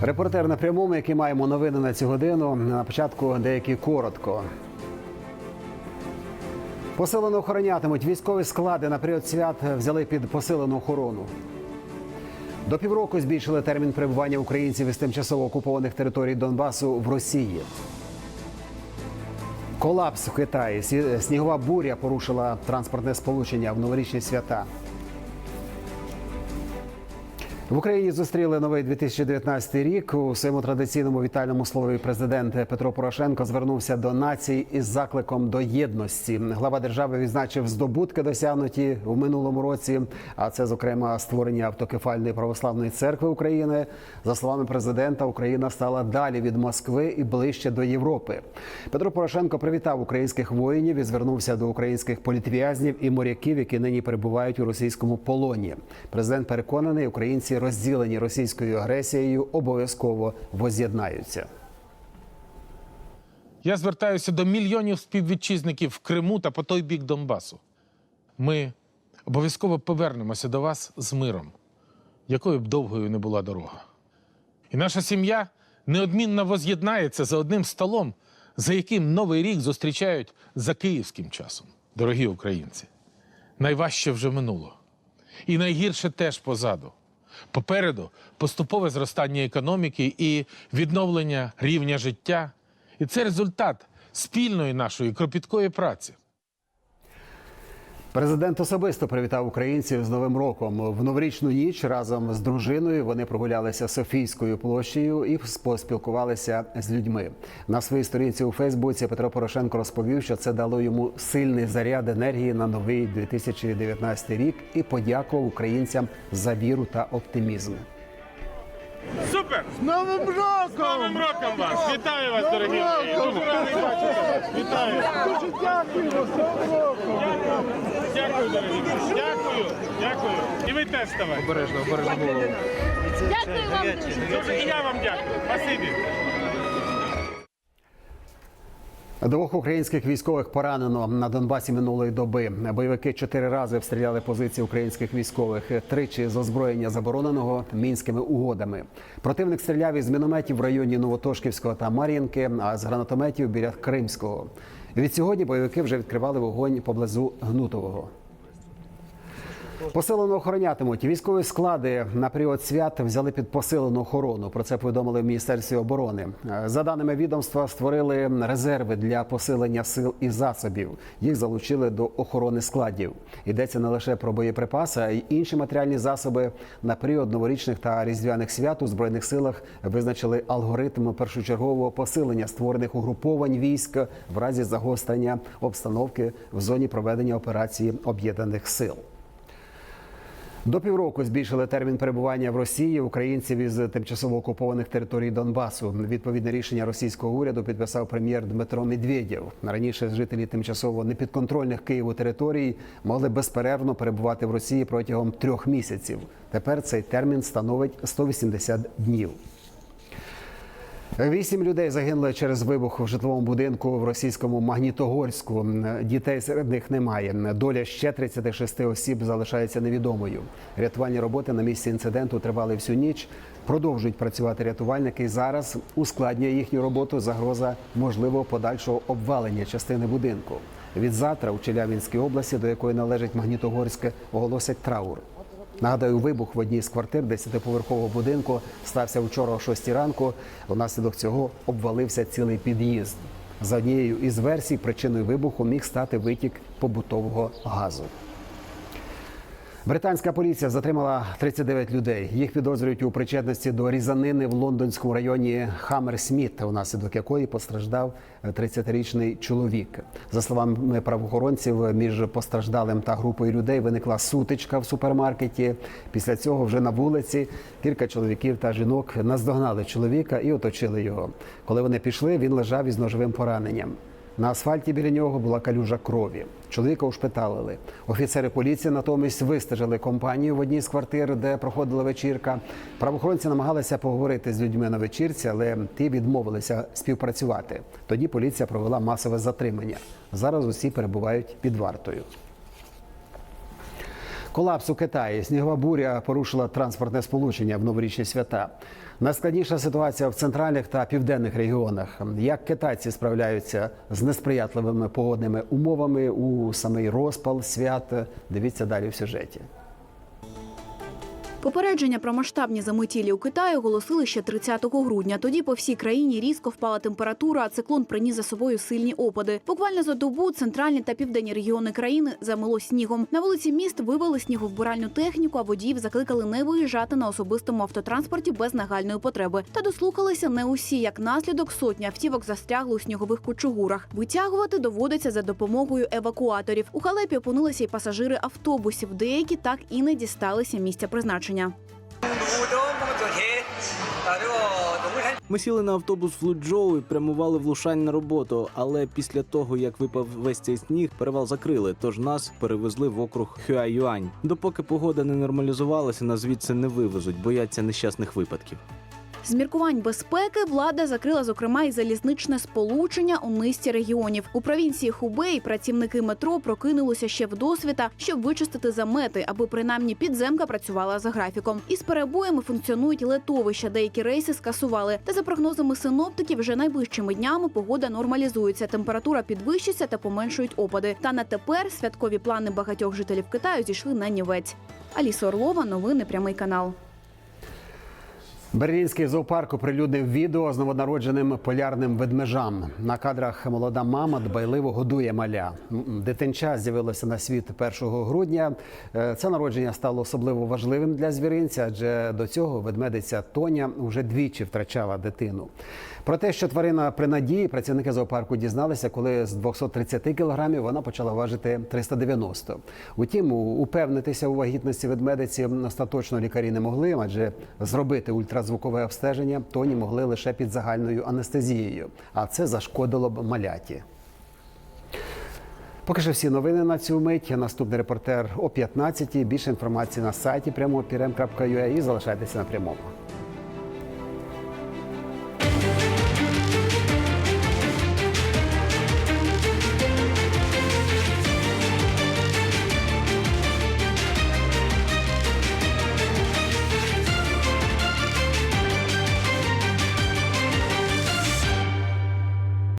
Репортер на прямому, який маємо новини на цю годину. На початку деякі коротко. Посилено охоронятимуть військові склади на період свят взяли під посилену охорону. До півроку збільшили термін перебування українців із тимчасово окупованих територій Донбасу в Росії. Колапс в Китаї. Снігова буря порушила транспортне сполучення в новорічні свята. В Україні зустріли новий 2019 рік. У своєму традиційному вітальному слові президент Петро Порошенко звернувся до націй із закликом до єдності. Глава держави відзначив здобутки, досягнуті в минулому році. А це, зокрема, створення автокефальної православної церкви України. За словами президента, Україна стала далі від Москви і ближче до Європи. Петро Порошенко привітав українських воїнів і звернувся до українських політв'язнів і моряків, які нині перебувають у російському полоні. Президент переконаний, українці розділені російською агресією обов'язково воз'єднаються. Я звертаюся до мільйонів співвітчизників в Криму та по той бік Донбасу. Ми обов'язково повернемося до вас з миром, якою б довгою не була дорога. І наша сім'я неодмінно воз'єднається за одним столом, за яким новий рік зустрічають за київським часом. Дорогі українці, найважче вже минуло. І найгірше теж позаду. Попереду поступове зростання економіки і відновлення рівня життя. І це результат спільної нашої кропіткої праці. Президент особисто привітав українців з Новим роком. В новорічну ніч разом з дружиною вони прогулялися Софійською площею і поспілкувалися з людьми. На своїй сторінці у Фейсбуці Петро Порошенко розповів, що це дало йому сильний заряд енергії на новий 2019 рік і подякував українцям за віру та оптимізм. Супер! З Новим роком! З Новим роком вас! Вітаю вас, дорогі! Дуже радий бачити вас! Вітаю! Дуже дякую, з Новим роком! Дякую, дорогі! Дякую! Дякую! І ви теж ставайте! Обережно, обережно було! Дякую вам. Дуже і я вам дякую! Спасибі! Двох українських військових поранено на Донбасі минулої доби. Бойовики чотири рази обстріляли позиції українських військових. Тричі з озброєння забороненого мінськими угодами. Противник стріляв із мінометів в районі Новотошківського та Мар'їнки, а з гранатометів біля Кримського. Від сьогодні бойовики вже відкривали вогонь поблизу Гнутового. Посилено охоронятимуть військові склади на період свят взяли під посилену охорону. Про це повідомили в міністерстві оборони. Е, За даними відомства, створили резерви для посилення сил і засобів. Їх залучили до охорони складів. Йдеться не лише про боєприпаси, а й інші матеріальні засоби. На період новорічних та різдвяних свят у збройних силах визначили алгоритм першочергового посилення створених угруповань військ в разі загострення обстановки в зоні проведення операції об'єднаних сил. До півроку збільшили термін перебування в Росії українців із тимчасово окупованих територій Донбасу. Відповідне рішення російського уряду підписав прем'єр Дмитро Медведєв. Раніше жителі тимчасово непідконтрольних Києву територій могли безперервно перебувати в Росії протягом трьох місяців. Тепер цей термін становить 180 днів. Вісім людей загинули через вибух в житловому будинку в російському Магнітогорську. Дітей серед них немає. Доля ще 36 осіб залишається невідомою. Рятувальні роботи на місці інциденту тривали всю ніч. Продовжують працювати рятувальники. Зараз ускладнює їхню роботу загроза можливого подальшого обвалення частини будинку. Від завтра у Челябінській області, до якої належить Магнітогорське, оголосять траур. Нагадаю, вибух в одній з квартир 10-поверхового будинку стався вчора о 6 ранку. Внаслідок цього обвалився цілий під'їзд. За однією із версій, причиною вибуху міг стати витік побутового газу. Британська поліція затримала 39 людей. Їх підозрюють у причетності до різанини в лондонському районі Хаммерсміт, внаслідок якої постраждав 30-річний чоловік. За словами правоохоронців, між постраждалим та групою людей виникла сутичка в супермаркеті. Після цього вже на вулиці кілька чоловіків та жінок наздогнали чоловіка і оточили його. Коли вони пішли, він лежав із ножовим пораненням. На асфальті біля нього була калюжа крові. Чоловіка ушпиталили. Офіцери поліції натомість вистежили компанію в одній з квартир, де проходила вечірка. Правоохоронці намагалися поговорити з людьми на вечірці, але ті відмовилися співпрацювати. Тоді поліція провела масове затримання. Зараз усі перебувають під вартою. Колапс у Китаї. Снігова буря порушила транспортне сполучення в новорічні свята. Найскладніша ситуація в центральних та південних регіонах. Як китайці справляються з несприятливими погодними умовами у самий розпал свят? Дивіться далі в сюжеті. Попередження про масштабні заметілі у Китаї оголосили ще 30 грудня. Тоді по всій країні різко впала температура, а циклон приніс за собою сильні опади. Буквально за добу центральні та південні регіони країни замило снігом. На вулиці міст вивели сніговбиральну техніку, а водіїв закликали не виїжджати на особистому автотранспорті без нагальної потреби. Та дослухалися не усі. Як наслідок сотні автівок застрягли у снігових кучугурах. Витягувати доводиться за допомогою евакуаторів. У халепі опинилися й пасажири автобусів. Деякі так і не дісталися місця призначення. Чернігівщина. Ми сіли на автобус в Луджоу і прямували в Лушань на роботу. Але після того, як випав весь цей сніг, перевал закрили. Тож нас перевезли в округ Хюаюань. Допоки погода не нормалізувалася, нас звідси не вивезуть, бояться нещасних випадків. З міркувань безпеки влада закрила зокрема і залізничне сполучення у низці регіонів. У провінції Хубей працівники метро прокинулися ще вдосвіта, щоб вичистити замети, аби принаймні підземка працювала за графіком. Із перебоями функціонують летовища. Деякі рейси скасували. Та за прогнозами синоптиків, вже найближчими днями погода нормалізується. Температура підвищиться та поменшують опади. Та на тепер святкові плани багатьох жителів Китаю зійшли на нівець. Аліса Орлова, новини прямий канал. Берлінський зоопарк оприлюднив відео з новонародженим полярним ведмежам. На кадрах молода мама дбайливо годує маля. Дитинча з'явилося на світ 1 грудня. Е, Це народження стало особливо важливим для звіринця, адже до цього ведмедиця Тоня вже двічі втрачала дитину. Про те, що тварина при надії, працівники зоопарку дізналися, коли з 230 кілограмів вона почала важити 390. Утім, упевнитися у вагітності ведмедиці остаточно лікарі не могли, адже зробити ультразвукове обстеження тоні могли лише під загальною анестезією, а це зашкодило б маляті. Поки що всі новини на цю мить. Наступний репортер о 15 Більше інформації на сайті прямопірем.ua і залишайтеся на прямому.